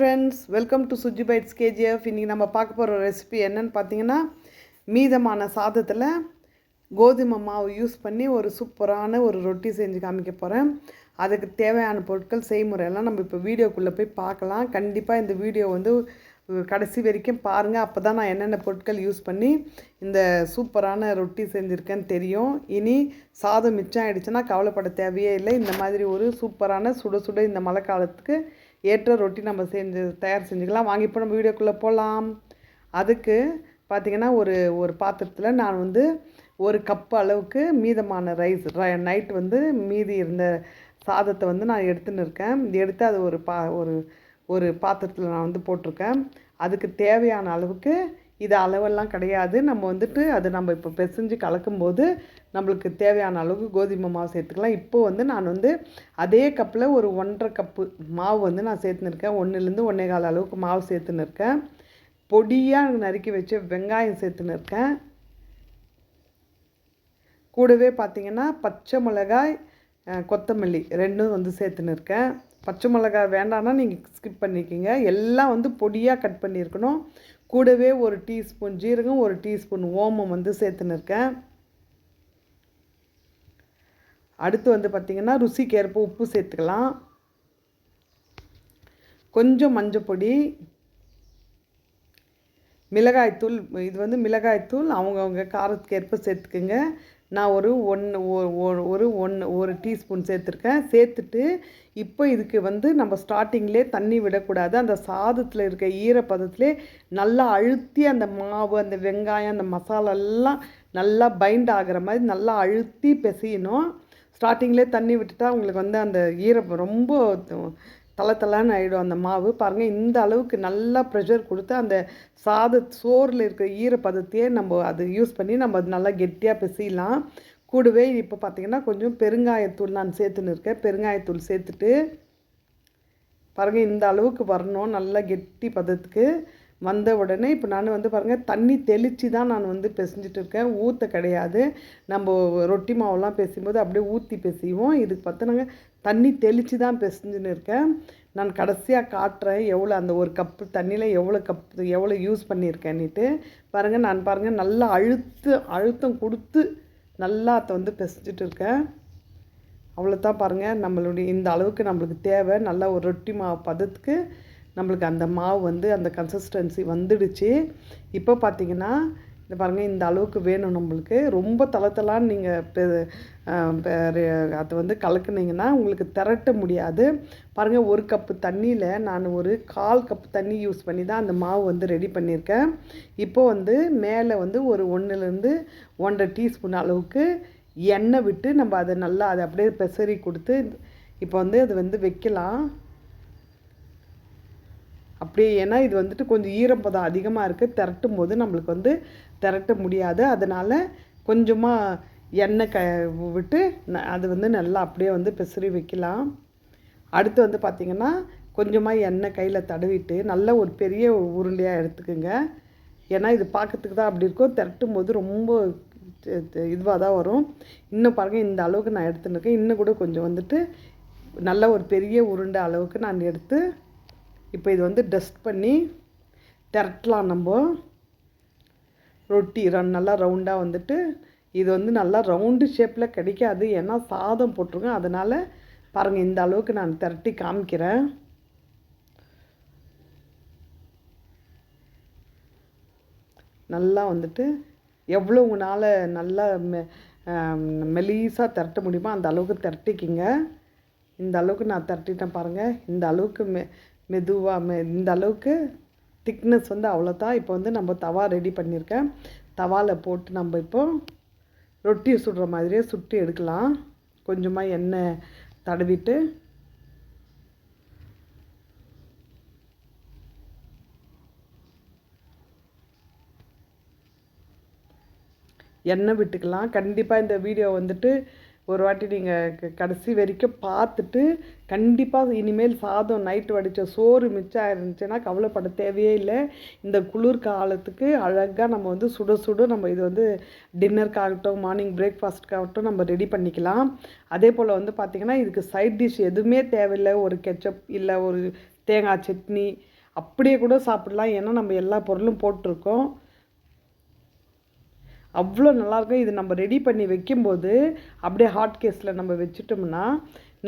Friends welcome to Suji bites KGF இன்றைக்கி நம்ம பார்க்க போகிற ரெசிபி என்னன்னு பார்த்தீங்கன்னா மீதமான சாதத்தில் கோதுமை மாவு யூஸ் பண்ணி ஒரு சூப்பரான ஒரு ரொட்டி செஞ்சு காமிக்க போகிறேன் அதுக்கு தேவையான பொருட்கள் செய்முறையெல்லாம் நம்ம இப்போ வீடியோக்குள்ளே போய் பார்க்கலாம். கண்டிப்பாக இந்த வீடியோ வந்து கடைசி வரைக்கும் பாருங்கள் அப்போ தான் நான் என்னென்ன பொருட்கள் யூஸ் பண்ணி இந்த சூப்பரான ரொட்டி செஞ்சுருக்கேன்னு தெரியும். இனி சாதம் மிச்சம் ஆகிடுச்சுன்னா கவலைப்பட தேவையே இல்லை. இந்த மாதிரி ஒரு சூப்பரான சுட சுட இந்த மழை காலத்துக்கு ஏற்ற ரொட்டி நம்ம செஞ்சு தயார் செஞ்சுக்கலாம். வாங்கி இப்போ நம்ம வீடியோக்குள்ளே போகலாம் அதுக்கு பார்த்திங்கன்னா ஒரு ஒரு பாத்திரத்தில் நான் வந்து ஒரு கப் அளவுக்கு மீதமான ரைஸ் நைட் வந்து மீதி இருந்த சாதத்தை வந்து நான் எடுத்துன்னு இருக்கேன். எடுத்து அது ஒரு பா ஒரு ஒரு பாத்திரத்தில் நான் வந்து போட்டிருக்கேன். அதுக்கு தேவையான அளவுக்கு இது அளவெல்லாம் கிடையாது. நம்ம வந்துட்டு அது நம்ம இப்போ பிசைஞ்சு கலக்கும்போது நம்மளுக்கு தேவையான அளவுக்கு கோதுமை மாவு சேர்த்துக்கலாம். இப்போது வந்து நான் வந்து அதே கப்பில் ஒரு ஒன்றரை கப்பு மாவு வந்து நான் சேர்த்துன்னு இருக்கேன் ஒன்றுலேருந்து ஒன்றே கால் அளவுக்கு மாவு சேர்த்துன்னு இருக்கேன் பொடியாக நறுக்கி வச்சு வெங்காயம் சேர்த்துன்னு இருக்கேன் கூடவே பார்த்திங்கன்னா பச்சை மிளகாய் கொத்தமல்லி ரெண்டும் வந்து சேர்த்துன்னு இருக்கேன் பச்சை மிளகாய் வேண்டாம்னா நீங்கள் ஸ்கிப் பண்ணிக்கிங்க. எல்லாம் வந்து பொடியாக கட் பண்ணியிருக்கணும். கூடவே ஒரு டீஸ்பூன் ஜீரகம் ஒரு டீஸ்பூன் ஓமம் வந்து சேர்த்துன்னு இருக்கேன் அடுத்து வந்து பார்த்திங்கன்னா ருசிக்கு ஏற்ப உப்பு சேர்த்துக்கலாம். கொஞ்சம் மஞ்சப்பொடி மிளகாய்த்தூள் இது வந்து மிளகாய்த்தூள் அவங்கவுங்க காரத்துக்கு ஏற்ப சேர்த்துக்குங்க. நான் ஒரு ஒன்று ஒரு ஒன்று ஒரு டீஸ்பூன் சேர்த்துருக்கேன். சேர்த்துட்டு இப்போ இதுக்கு வந்து நம்ம ஸ்டார்டிங்லே தண்ணி விடக்கூடாது. அந்த சாதத்தில் இருக்க ஈரப்பதத்திலே நல்லா அழுத்தி அந்த மாவு அந்த வெங்காயம் அந்த மசாலா எல்லாம் நல்லா பைண்ட் ஆகிற மாதிரி நல்லா அழுத்தி பிசையணும். ஸ்டார்டிங்லே தண்ணி விட்டுட்டா உங்களுக்கு வந்து அந்த ஈரம் ரொம்ப தளத்தலான்னு ஆகிடும் அந்த மாவு. பாருங்கள் இந்த அளவுக்கு நல்லா ப்ரெஷர் கொடுத்து அந்த சாத சோறில் இருக்கிற ஈரப்பதத்தையே நம்ம அது யூஸ் பண்ணி நம்ம அது நல்லா கெட்டியாக பிசையலாம். கூடவே இப்போ பார்த்திங்கன்னா கொஞ்சம் பெருங்காயத்தூள் நான் சேர்த்துன்னு இருக்கேன். பெருங்காயத்தூள் சேர்த்துட்டு பாருங்கள் இந்த அளவுக்கு வரணும். நல்லா கெட்டி பதத்துக்கு. வந்த உடனே இப்போ நான் வந்து பாருங்கள் தண்ணி தெளித்து தான் நான் வந்து பிசைஞ்சிட்டு இருக்கேன் ஊற்ற கிடையாது. நம்ம ரொட்டி மாவுலாம் பேசும்போது அப்படியே ஊற்றி பிசைவோம். இதுக்கு பார்த்தினாங்க தண்ணி தெளித்து தான் பிசைஞ்சுன்னு இருக்கேன். நான் கடைசியாக காட்டுறேன் எவ்வளோ அந்த ஒரு கப்பு தண்ணியில் எவ்வளோ கப் எவ்வளோ யூஸ் பண்ணியிருக்கேன்னுட்டு. பாருங்கள் நான் பாருங்கள் நல்லா அழுத்து அழுத்தம் கொடுத்து நல்லா அதை வந்து பிசைஞ்சிட்டு இருக்கேன் அவ்வளோதான் பாருங்கள் நம்மளுடைய இந்த அளவுக்கு நம்மளுக்கு தேவை. நல்லா ஒரு ரொட்டி மாவு பதத்துக்கு நம்மளுக்கு அந்த மாவு வந்து அந்த கன்சிஸ்டன்சி வந்துடுச்சு. இப்போ பார்த்தீங்கன்னா இந்த பாருங்கள் இந்த அளவுக்கு வேணும் நம்மளுக்கு. ரொம்ப தளத்தலான்னு நீங்கள் அது வந்து கலக்குனீங்கன்னா உங்களுக்கு திரட்ட முடியாது. பாருங்கள் ஒரு கப்பு தண்ணியில் நான் ஒரு கால் கப் தண்ணி யூஸ் பண்ணி தான் அந்த மாவு வந்து ரெடி பண்ணியிருக்கேன். இப்போ வந்து மேலே வந்து ஒரு ஒன்றுலேருந்து ஒன்றரை டீஸ்பூன் அளவுக்கு எண்ணெய் விட்டு நம்ம அதை நல்லா அதை அப்படியே பெசரி கொடுத்து இப்போ வந்து அது வந்து வைக்கலாம். அப்படியே ஏன்னா இது வந்துட்டு கொஞ்சம் ஈரப்பதம் அதிகமாக இருக்குது திரட்டும் போது நம்மளுக்கு வந்து திரட்ட முடியாது. அதனால் கொஞ்சமாக எண்ணெய் க விட்டு ந- அது வந்து நல்லா அப்படியே வந்து பிசிறி வைக்கலாம். அடுத்து வந்து பார்த்திங்கன்னா கொஞ்சமாக எண்ணெய் கையில் தடவிட்டு நல்ல ஒரு பெரிய உருண்டையாக எடுத்துக்கோங்க. ஏன்னா இது பார்க்கறதுக்கு தான் அப்படி இருக்கும். திரட்டும் போது ரொம்ப இதுவாக தான் வரும். இன்னும் பாருங்கள் இந்த அளவுக்கு நான் எடுத்துன்னு இருக்கேன். இன்னும் கூட கொஞ்சம் வந்துட்டு நல்ல ஒரு பெரிய உருண்டை அளவுக்கு நான் எடுத்து இப்போ இது வந்து டஸ்ட் பண்ணி திரட்டலாம் நம்ம. ரொட்டி ரன் நல்லா ரவுண்டாக வந்துட்டு இது வந்து நல்லா ரவுண்டு ஷேப்பில் கிடைக்காது. ஏன்னா சாதம் போட்டிருக்கோம். அதனால் பாருங்கள் இந்த அளவுக்கு நான் திரட்டி காமிக்கிறேன். நல்லா வந்துட்டு எவ்வளோ உங்களால் நல்லா மெ மெலீஸாக திரட்ட முடியுமோ அந்த அளவுக்கு திரட்டிக்கிங்க. இந்த அளவுக்கு நான் திரட்டிட்டேன் பாருங்கள் இந்த அளவுக்கு மெ மெதுவாக மெ இந்த அளவுக்கு திக்னஸ் வந்து அவ்வளோதான் இப்போ வந்து நம்ம தவா ரெடி பண்ணியிருக்கேன். தவாவில் போட்டு நம்ம இப்போ ரொட்டியை சுடுற மாதிரியே சுட்டு எடுக்கலாம். கொஞ்சமாக எண்ணெய் தடவிட்டு. எண்ணெய் விட்டுக்கலாம். கண்டிப்பாக இந்த வீடியோ வந்துட்டு ஒரு வாட்டி நீங்கள் கடைசி வரைக்கும் பார்த்துட்டு கண்டிப்பாக இனிமேல் சாதம் நைட்டு வடித்த சோறு மிச்சம் இருந்துச்சுன்னா கவலைப்பட தேவையே இல்லை. இந்த குளிர் காலத்துக்கு அழகாக நம்ம வந்து சுட சுட நம்ம இது வந்து டின்னருக்காகட்டும் மார்னிங் பிரேக்ஃபாஸ்ட்காகட்டும் நம்ம ரெடி பண்ணிக்கலாம். அதே போல் வந்து பார்த்திங்கன்னா இதுக்கு சைட் டிஷ் எதுவுமே தேவையில்லை. ஒரு கெச்சப் இல்லை ஒரு தேங்காய் சட்னி அப்படியே கூட சாப்பிடலாம். ஏன்னா நம்ம எல்லா பொருளும் போட்டிருக்கோம். அவ்வளோ நல்லாயிருக்கும் இது நம்ம ரெடி பண்ணி வைக்கும்போது அப்படியே ஹாட் கேஸில் நம்ம வச்சுட்டோம்னா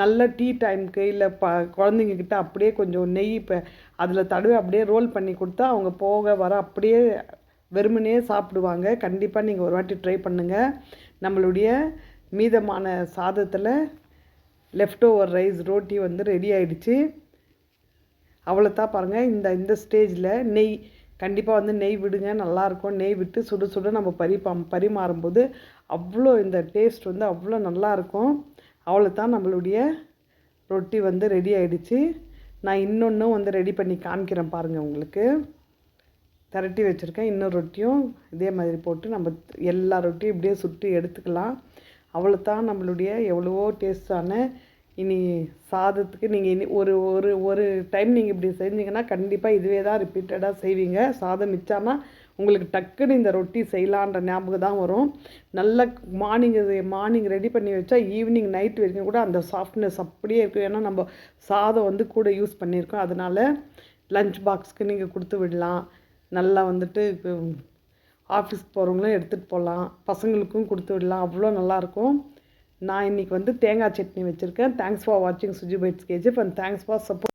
நல்ல டீ டைமுக்கு இல்லை ப குழந்தைங்கக்கிட்ட அப்படியே கொஞ்சம் நெய் இப்போ அதில் தடவை அப்படியே ரோல் பண்ணி கொடுத்தா அவங்க போக வர அப்படியே வெறுமனே சாப்பிடுவாங்க. கண்டிப்பாக நீங்கள் ஒரு வாட்டி ட்ரை பண்ணுங்கள் நம்மளுடைய மீதமான சாதத்தில் லெஃப்ட் ஓவர் ரைஸ் ரோட்டி வந்து ரெடி ஆயிடுச்சு. அவ்வளோதான் பாருங்கள் இந்த இந்த ஸ்டேஜில் நெய் கண்டிப்பாக வந்து நெய் விடுங்க நல்லாயிருக்கும் நெய் விட்டு சுட சுட நம்ம பரிப்பா பரிமாறும்போது அவ்வளோ இந்த டேஸ்ட் வந்து அவ்வளோ நல்லாயிருக்கும் அவ்வளோதான் நம்மளுடைய ரொட்டி வந்து ரெடி ஆகிடுச்சு நான் இன்னொன்றும் வந்து ரெடி பண்ணி காமிக்கிறேன் பாருங்கள் உங்களுக்கு. திரட்டி வச்சுருக்கேன் இன்னொரு ரொட்டியும் இதே மாதிரி போட்டு நம்ம எல்லா ரொட்டியும் இப்படியே சுட்டு எடுத்துக்கலாம். அவ்வளோதான் நம்மளுடைய எவ்வளவோ டேஸ்டான இனி சாதத்துக்கு நீங்கள் இனி ஒரு ஒரு ஒரு டைம் நீங்கள் இப்படி செஞ்சீங்கன்னா கண்டிப்பாக இதுவே தான் ரிப்பீட்டடாக செய்வீங்க. சாதம் மிச்சானா உங்களுக்கு டக்குன்னு இந்த ரொட்டி செய்யலான்ற ஞாபகம் தான் வரும். நல்ல மார்னிங் இது மார்னிங் ரெடி பண்ணி வச்சா ஈவினிங் நைட் வரைக்கும் கூட அந்த சாஃப்ட்னஸ் அப்படியே இருக்கும். ஏன்னா நம்ம சாதம் வந்து கூட யூஸ் பண்ணியிருக்கோம். அதனால் லஞ்ச் பாக்ஸ்க்கு நீங்கள் கொடுத்து விடலாம். நல்லா வந்துட்டு ஆஃபீஸ்க்கு போகிறவங்களும் எடுத்துகிட்டு போகலாம். பசங்களுக்கும் கொடுத்து விடலாம். அவ்வளோ நல்லாயிருக்கும் நான் இன்றைக்கி வந்து தேங்காய் சட்னி வச்சுருக்கேன். தேங்க்ஸ் ஃபார் வாட்சிங் Suji bites and thanks for support